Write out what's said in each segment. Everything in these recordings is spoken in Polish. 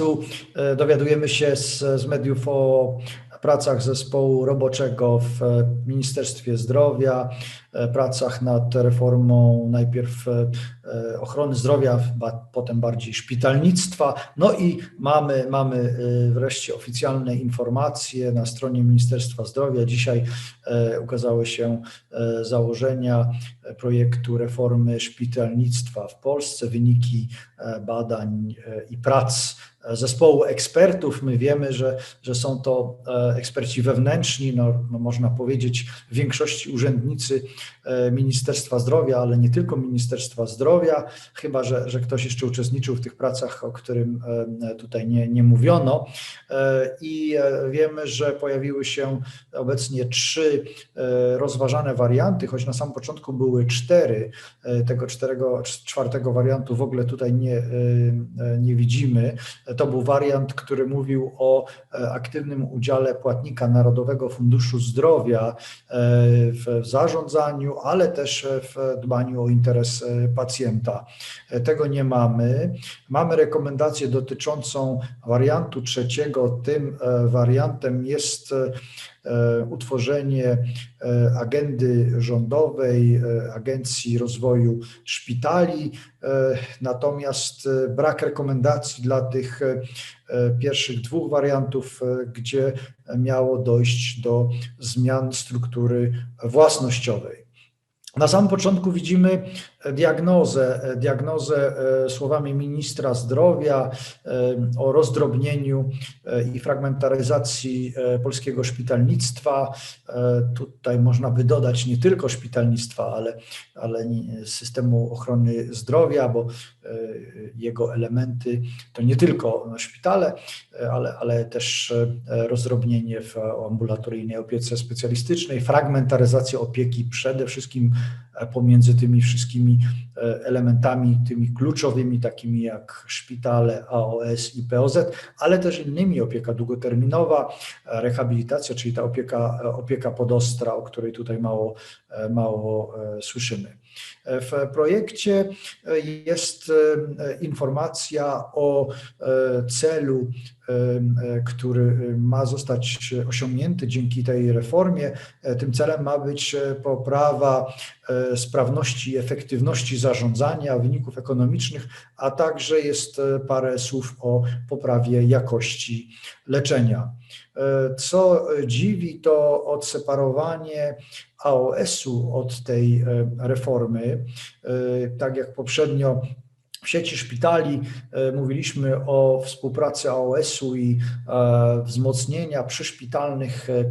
czasu. Dowiadujemy się z, z mediów o pracach zespołu roboczego w Ministerstwie Zdrowia, E, pracach nad reformą najpierw e, e, ochrony zdrowia, potem bardziej szpitalnictwa. No i mamy, mamy wreszcie oficjalne informacje na stronie Ministerstwa Zdrowia. Dzisiaj ukazały się założenia projektu reformy szpitalnictwa w Polsce, wyniki badań i prac zespołu ekspertów. My wiemy, że, że są to eksperci wewnętrzni, no, no można powiedzieć w większości urzędnicy E, Ministerstwa Zdrowia, ale nie tylko Ministerstwa Zdrowia, chyba że, że ktoś jeszcze uczestniczył w tych pracach, o którym e, tutaj nie, nie mówiono. E, I wiemy, że pojawiły się obecnie trzy rozważane warianty, choć na samym początku były cztery. Tego czterego, czwartego wariantu w ogóle tutaj nie, nie widzimy. To był wariant, który mówił o aktywnym udziale płatnika Narodowego Funduszu Zdrowia w zarządzaniu, ale też w dbaniu o interes e, pacjenta. E, tego nie mamy. Mamy rekomendację dotyczącą wariantu trzeciego. Tym e, wariantem jest utworzenie agendy rządowej, Agencji Rozwoju Szpitali, natomiast brak rekomendacji dla tych pierwszych dwóch wariantów, gdzie miało dojść do zmian struktury własnościowej. Na samym początku widzimy diagnozę, diagnozę e, słowami ministra zdrowia e, o rozdrobnieniu e, i fragmentaryzacji polskiego szpitalnictwa. Tutaj można by dodać nie tylko szpitalnictwa, ale, ale systemu ochrony zdrowia, bo jego elementy to nie tylko szpitale, ale, ale też rozdrobnienie w ambulatoryjnej opiece specjalistycznej, fragmentaryzacja opieki przede wszystkim pomiędzy tymi wszystkimi e, elementami, tymi kluczowymi, takimi jak szpitale, AOS i POZ, ale też innymi opieka długoterminowa, rehabilitacja, czyli ta opieka, opieka podostra, o której tutaj mało, e, mało e, słyszymy. W projekcie jest informacja o celu, który ma zostać osiągnięty dzięki tej reformie. Tym celem ma być poprawa sprawności i efektywności zarządzania, wyników ekonomicznych, a także jest parę słów o poprawie jakości leczenia. Co dziwi, to odseparowanie AOS-u od tej e, reformy. E, tak jak poprzednio w sieci szpitali e, mówiliśmy o współpracy AOS-u i wzmocnienia przyszpitalnych E,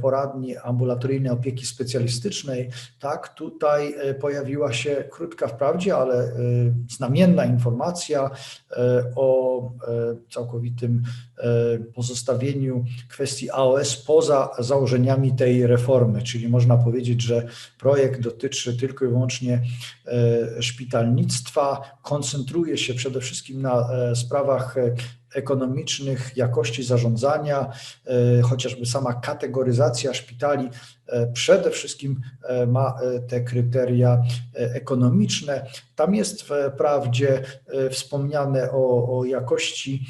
poradni ambulatoryjnej opieki specjalistycznej, tak, tutaj e, pojawiła się krótka wprawdzie, ale e, znamienna informacja o całkowitym pozostawieniu kwestii AOS poza założeniami tej reformy, czyli można powiedzieć, że projekt dotyczy tylko i wyłącznie szpitalnictwa, koncentruje się przede wszystkim na sprawach ekonomicznych, jakości zarządzania, e, chociażby sama kategoryzacja szpitali e, przede wszystkim e, ma te kryteria ekonomiczne. Tam jest wprawdzie wspomniane o, o jakości,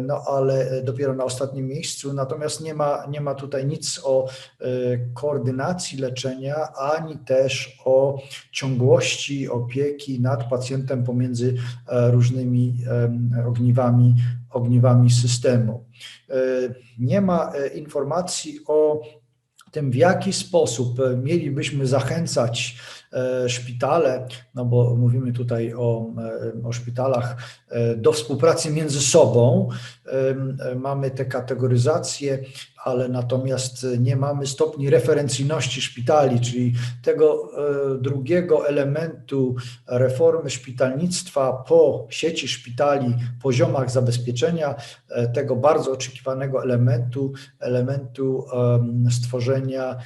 no ale dopiero na ostatnim miejscu, natomiast nie ma, nie ma tutaj nic o koordynacji leczenia, ani też o ciągłości opieki nad pacjentem pomiędzy różnymi ogniwami ogniwami systemu. E, nie ma e, informacji o tym, w jaki sposób mielibyśmy zachęcać e, szpitale, no bo mówimy tutaj o, o szpitalach, do współpracy między sobą. Mamy te kategoryzacje ale natomiast nie mamy stopni referencyjności szpitali, czyli tego e, drugiego elementu reformy szpitalnictwa po sieci szpitali, poziomach zabezpieczenia, e, tego bardzo oczekiwanego elementu, elementu stworzenia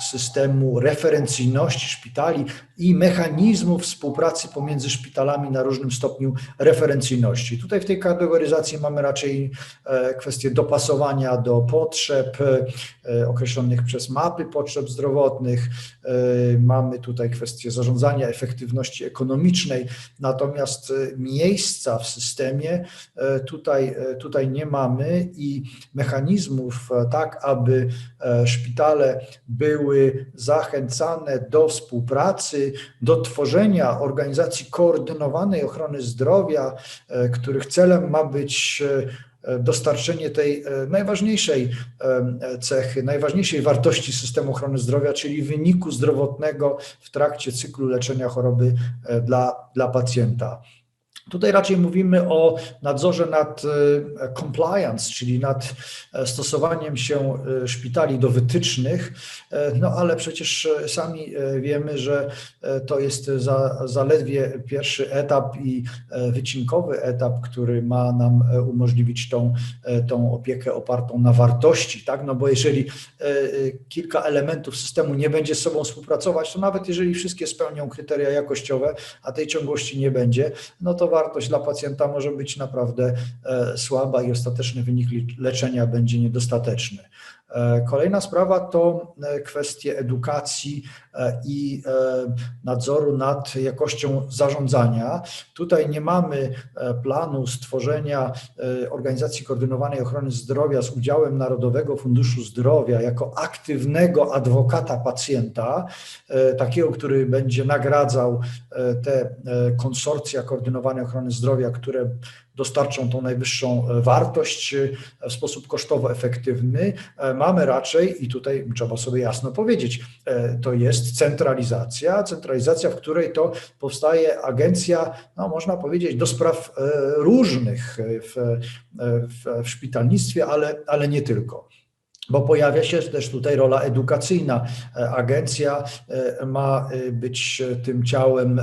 systemu referencyjności szpitali i mechanizmów współpracy pomiędzy szpitalami na różnym stopniu referencyjności. Tutaj w tej kategoryzacji mamy raczej kwestię dopasowania do potrzeb określonych przez mapy potrzeb zdrowotnych. Mamy tutaj kwestię zarządzania efektywności ekonomicznej, natomiast miejsca w systemie tutaj, tutaj nie mamy i mechanizmów tak, aby szpitale były zachęcane do współpracy, do tworzenia organizacji koordynowanej ochrony zdrowia, których celem ma być dostarczenie tej najważniejszej cechy, najważniejszej wartości systemu ochrony zdrowia, czyli wyniku zdrowotnego w trakcie cyklu leczenia choroby dla, dla pacjenta. Tutaj raczej mówimy o nadzorze nad e, compliance, czyli nad e, stosowaniem się e, szpitali do wytycznych, no ale przecież sami wiemy, że to jest za, zaledwie pierwszy etap i wycinkowy etap, który ma nam umożliwić tą, tą opiekę opartą na wartości, tak? No bo jeżeli kilka elementów systemu nie będzie z sobą współpracować, to nawet jeżeli wszystkie spełnią kryteria jakościowe, a tej ciągłości nie będzie, no to wartość dla pacjenta może być naprawdę e, słaba i ostateczny wynik leczenia będzie niedostateczny. E, kolejna sprawa to e, kwestie edukacji i nadzoru nad jakością zarządzania. Tutaj nie mamy planu stworzenia organizacji koordynowanej ochrony zdrowia z udziałem Narodowego Funduszu Zdrowia jako aktywnego adwokata pacjenta, takiego, który będzie nagradzał te konsorcja koordynowanej ochrony zdrowia, które dostarczą tą najwyższą e, wartość e, w sposób kosztowo efektywny. E, mamy raczej, i tutaj trzeba sobie jasno powiedzieć, to jest centralizacja, centralizacja, w której to powstaje agencja, no można powiedzieć, do spraw różnych w, w, w szpitalnictwie, ale, ale nie tylko bo pojawia się też tutaj rola edukacyjna. E, agencja e, ma e, być tym ciałem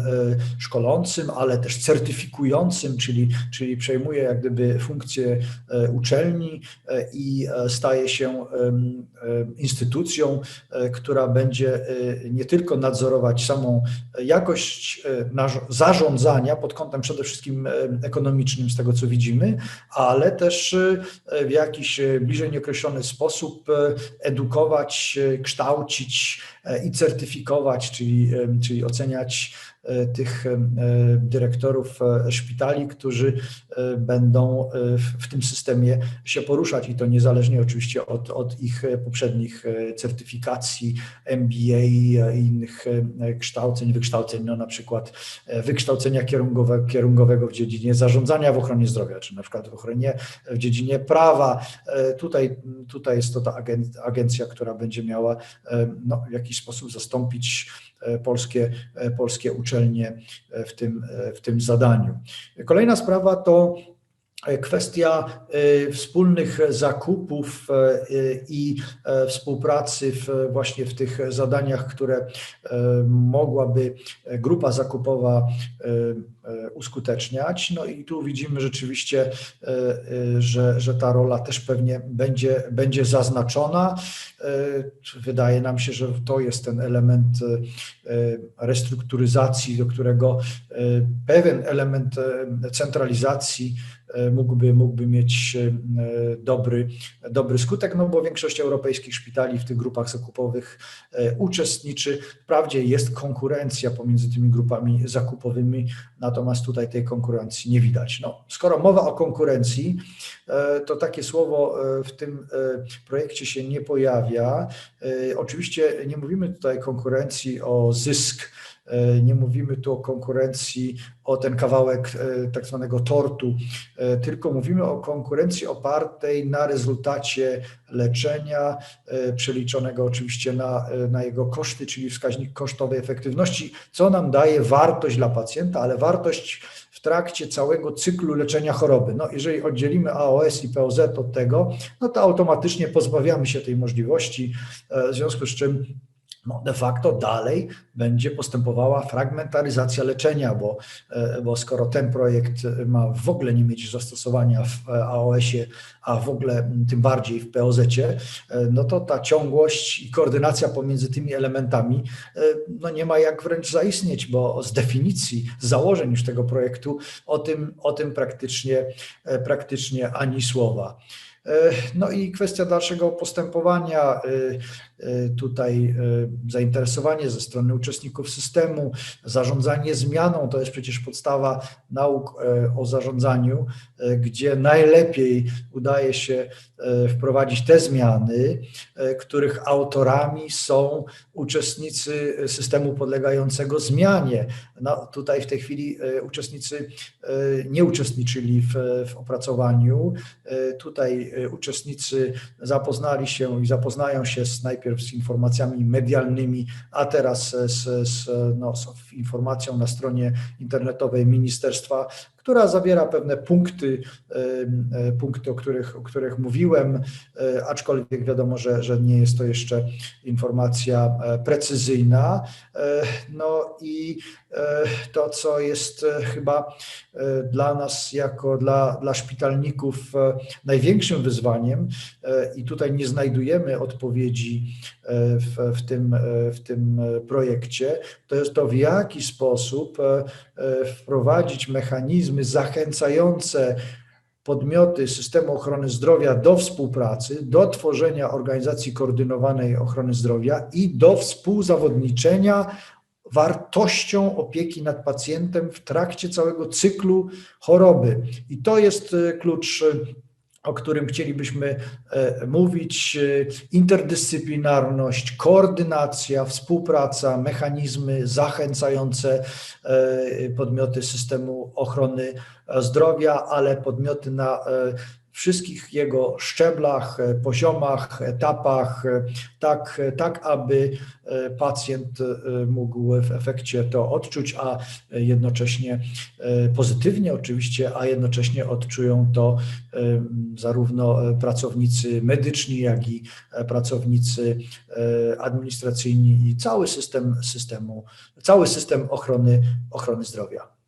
szkolącym, ale też certyfikującym, czyli, czyli przejmuje jak gdyby funkcję uczelni i staje się instytucją, która będzie nie tylko nadzorować samą jakość zarządzania pod kątem przede wszystkim ekonomicznym, z tego co widzimy, ale też w jakiś bliżej nieokreślony sposób sposób e, edukować, e, kształcić i certyfikować, czyli, czyli oceniać E, tych e, dyrektorów e, szpitali, którzy będą w tym systemie się poruszać i to niezależnie oczywiście od, od ich poprzednich certyfikacji MBA i innych kształceń, wykształceń, no na przykład wykształcenia kierunkowe, kierunkowego w dziedzinie zarządzania w ochronie zdrowia, czy na przykład w ochronie w dziedzinie prawa. Tutaj, tutaj jest to ta agencja, która będzie miała no, w sposób zastąpić E, polskie, e, polskie uczelnie e, w tym, w tym zadaniu. Kolejna sprawa to kwestia wspólnych zakupów i współpracy w, właśnie w tych zadaniach, które mogłaby grupa zakupowa uskuteczniać. No i tu widzimy rzeczywiście, że, że ta rola też pewnie będzie, będzie zaznaczona. Wydaje nam się, że to jest ten element restrukturyzacji, do którego pewien element centralizacji E, mógłby, mógłby mieć e, dobry, dobry skutek, no bo większość europejskich szpitali w tych grupach zakupowych e, uczestniczy. Wprawdzie jest konkurencja pomiędzy tymi grupami zakupowymi, natomiast tutaj tej konkurencji nie widać. No, skoro mowa o konkurencji, to takie słowo w tym projekcie się nie pojawia. Oczywiście nie mówimy tutaj konkurencji o zysk, E, nie mówimy tu o konkurencji, o ten kawałek e, tak zwanego tortu, e, tylko mówimy o konkurencji opartej na rezultacie leczenia, przeliczonego oczywiście na, na jego koszty, czyli wskaźnik kosztowej efektywności, co nam daje wartość dla pacjenta, ale wartość w trakcie całego cyklu leczenia choroby. No, jeżeli oddzielimy AOS i POZ od tego, no to automatycznie pozbawiamy się tej możliwości, w związku z czym no de facto dalej będzie postępowała fragmentaryzacja leczenia, bo, e, bo skoro ten projekt ma w ogóle nie mieć zastosowania w AOS-ie, a w ogóle tym bardziej w POZ-cie, e, no to ta ciągłość i koordynacja pomiędzy tymi elementami e, no nie ma jak wręcz zaistnieć, bo z definicji, z założeń już tego projektu o tym, o tym praktycznie, praktycznie ani słowa. No i kwestia dalszego postępowania. E, tutaj e, zainteresowanie ze strony uczestników systemu, zarządzanie zmianą to jest przecież podstawa nauk e, o zarządzaniu, gdzie najlepiej udaje się wprowadzić te zmiany, których autorami są uczestnicy systemu podlegającego zmianie. No, tutaj w tej chwili uczestnicy nie uczestniczyli w, w opracowaniu. Tutaj uczestnicy zapoznali się i zapoznają się z najpierw najpierw z informacjami medialnymi, a teraz z, z, no, z informacją na stronie internetowej ministerstwa, która zawiera pewne punkty, e, punkty o, których, o których mówiłem, e, aczkolwiek wiadomo, że, że nie jest to jeszcze informacja e, precyzyjna. No i to, co jest chyba dla nas, jako dla, dla szpitalników, największym wyzwaniem, i tutaj nie znajdujemy odpowiedzi w, w, tym, w tym projekcie, to jest to, w jaki sposób wprowadzić mechanizmy, zachęcające podmioty systemu ochrony zdrowia do współpracy, do tworzenia organizacji koordynowanej ochrony zdrowia i do współzawodniczenia wartością opieki nad pacjentem w trakcie całego cyklu choroby. I to jest e, klucz o którym chcielibyśmy e, mówić, e, interdyscyplinarność, koordynacja, współpraca, mechanizmy zachęcające e, podmioty systemu ochrony zdrowia, ale podmioty na wszystkich jego szczeblach, e, poziomach, etapach, e, tak, tak aby e, pacjent mógł w efekcie to odczuć, a jednocześnie pozytywnie oczywiście, a jednocześnie odczują to zarówno pracownicy medyczni, jak i pracownicy administracyjni i cały system systemu, cały system ochrony, ochrony zdrowia.